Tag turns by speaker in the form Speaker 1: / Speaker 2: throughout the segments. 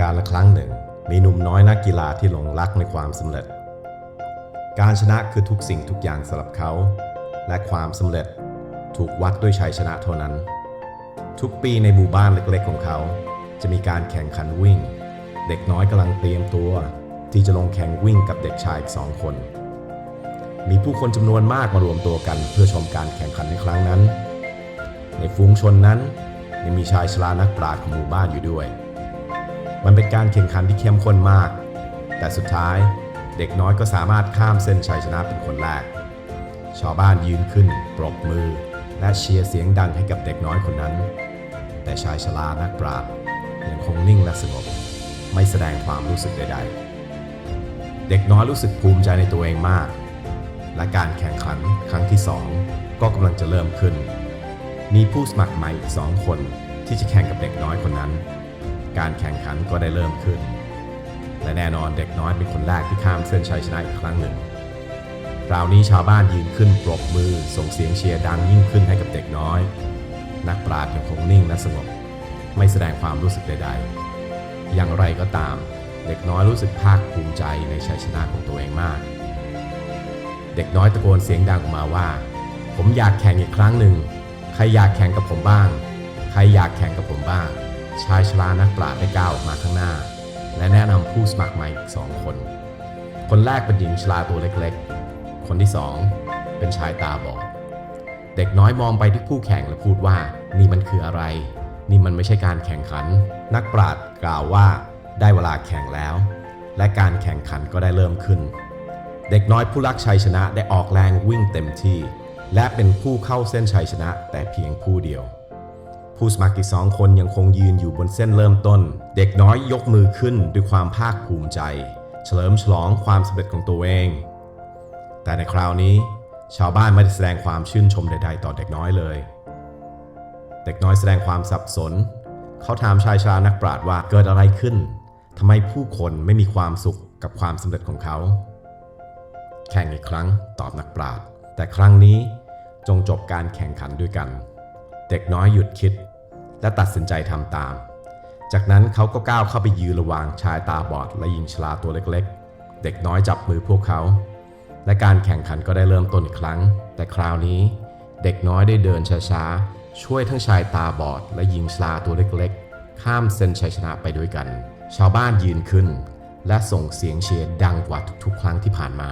Speaker 1: การละครั้งหนึ่ง มีหนุ่มน้อยนักกีฬาที่หลงรักในความสำเร็จ การชนะคือทุกสิ่งทุกอย่างสำหรับเขา และความสำเร็จถูกวัดด้วยชัยชนะเท่านั้น ทุกปีในหมู่บ้านเล็กๆของเขา จะมีการแข่งขันวิ่ง เด็กน้อยกำลังเตรียมตัว ที่จะลงแข่งวิ่งกับเด็กชายอีกสองคน มีผู้คนจำนวนมากมารวมตัวกัน เพื่อชมการแข่งขันในครั้งนั้น ในฝูงชนนั้นยังมีชายชรานักปราชญ์ของหมู่บ้านอยู่ด้วย มันเป็นการแข่งขันที่เข้มข้นมาก แต่สุดท้ายเด็กน้อยก็สามารถข้ามเส้นชัยชนะเป็นคนแรก ชาวบ้านยืนขึ้น ปรบมือ และเชียร์เสียงดังให้กับเด็กน้อยคนนั้น แต่ชายชรานักปราชญ์ยังคงนิ่งและสงบ ไม่แสดงความรู้สึกใด ๆ เด็กน้อยรู้สึกภูมิใจในตัวเองมาก และการแข่งขันครั้งที่สองก็กำลังจะเริ่มขึ้น มีผู้สมัครใหม่อีกสองคนที่จะแข่งกับเด็กน้อยคนนั้น การแข่งขันก็ได้เริ่มขึ้น และแน่นอนเด็กน้อยเป็นคนแรกที่ข้ามเส้นชัยชนะอีกครั้งหนึ่งคราวนี้ชาวบ้านยืนขึ้นปรบมือส่งเสียงเชียร์ดังยิ่งขึ้นให้กับเด็กน้อย นักปราชญ์ยังคงนิ่งและสงบ ไม่แสดงความรู้สึกใด ๆ อย่างไรก็ตาม เด็กน้อยรู้สึกภาคภูมิใจในชัยชนะของตัวเองมาก เด็กน้อยตะโกนเสียงดังออกมาว่า ผมอยากแข่งอีกครั้งหนึ่ง ใครอยากแข่งกับผมบ้าง ใครอยากแข่งกับผมบ้าง ชายชรานักปราชญ์ได้ก้าวออกมาข้างหน้า และแนะนำผู้สมัครใหม่อีกสองคน คนแรกเป็นหญิงชราตัวเล็กๆ คนที่สองเป็นชายตาบอด เด็กน้อยมองไปที่ผู้แข่งและพูดว่า นี่มันคืออะไร นี่มันไม่ใช่การแข่งขัน นักปราชญ์กล่าวว่า ได้เวลาแข่งแล้ว และการแข่งขันก็ได้เริ่มขึ้น เด็กน้อยผู้รักชัยชนะได้ออกแรงวิ่งเต็มที่ และเป็นผู้เข้าเส้นชัยชนะแต่เพียงผู้เดียว ผู้สมัครอีกสองคนยังคงยืนอยู่บนเส้นเริ่มต้น เด็กน้อยยกมือขึ้นด้วยความภาคภูมิใจ เฉลิมฉลองความสำเร็จของตัวเอง แต่ในคราวนี้ ชาวบ้านไม่ได้แสดงความชื่นชมใด ๆ ต่อเด็กน้อยเลย เด็กน้อยแสดงความสับสน เขาถามชายชรานักปราชญ์ว่าเกิดอะไรขึ้นทำไมผู้คนไม่มีความสุขกับความสำเร็จของเขา แข่งอีกครั้งตอบนักปราชญ์แต่ครั้งนี้จงจบการแข่งขันด้วยกัน เด็กน้อยหยุดคิด และตัดสินใจทำตาม จากนั้นเขาก็ก้าวเข้าไปยืนระวางชายตาบอดและหญิงชราตัวเล็กๆ เด็กน้อยจับมือพวกเขา และการแข่งขันก็ได้เริ่มต้นอีกครั้ง แต่คราวนี้ เด็กน้อยได้เดินช้าๆ ช่วยทั้งชายตาบอดและหญิงชราตัวเล็กๆ ข้ามเส้นชัยชนะไปด้วยกัน ชาวบ้านยืนขึ้น และส่งเสียงเชียร์ดังกว่าทุกๆ ครั้งที่ผ่านมา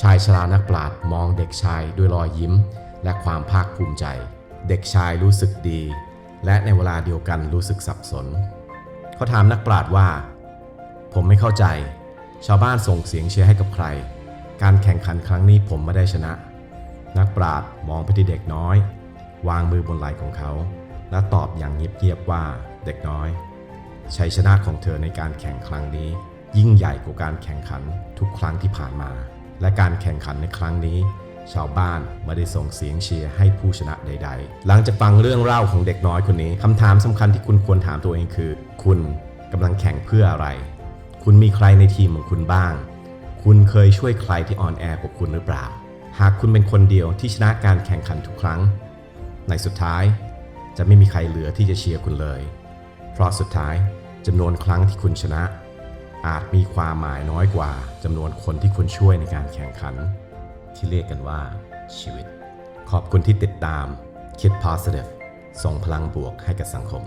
Speaker 1: ชายชรานักปราชญ์มองเด็กชายด้วยรอยยิ้ม และความภาคภูมิใจ เด็กชายรู้สึกดี และในเวลาเดียวกันรู้สึกสับสน เขาถามนักปราชญ์ว่า ผมไม่เข้าใจ ชาวบ้านส่งเสียงเชียร์ให้กับใคร การแข่งขันครั้งนี้ผมไม่ได้ชนะ นักปราชญ์มองไปที่เด็กน้อย วางมือบนไหล่ของเขา และตอบอย่างเงียบๆว่าเด็กน้อย ชัยชนะของเธอในการแข่งครั้งนี้ ยิ่งใหญ่กว่าการแข่งขันทุกครั้งที่ผ่านมา และการแข่งขันในครั้งนี้ ชาวบ้านไม่ได้ส่งเสียงเชียร์ให้ผู้ชนะใด ๆ หลังจากฟังเรื่องเล่าของเด็กน้อยคนนี้คำถามสำคัญที่คุณควรถามตัวเองคือ คุณกำลังแข่งเพื่ออะไร คุณมีใครในทีมของคุณบ้าง คุณเคยช่วยใครที่อ่อนแอกว่าคุณหรือเปล่า หากคุณเป็นคนเดียวที่ชนะการแข่งขันทุกครั้ง ในสุดท้ายจะไม่มีใครเหลือที่จะเชียร์คุณเลย เพราะสุดท้ายจำนวนครั้งที่คุณชนะ อาจมีความหมายน้อยกว่าจำนวนคนที่คุณช่วยในการแข่งขัน ที่เรียกกันว่าชีวิต ขอบคุณที่ติดตามคิด positive ส่งพลังบวกให้กับสังคม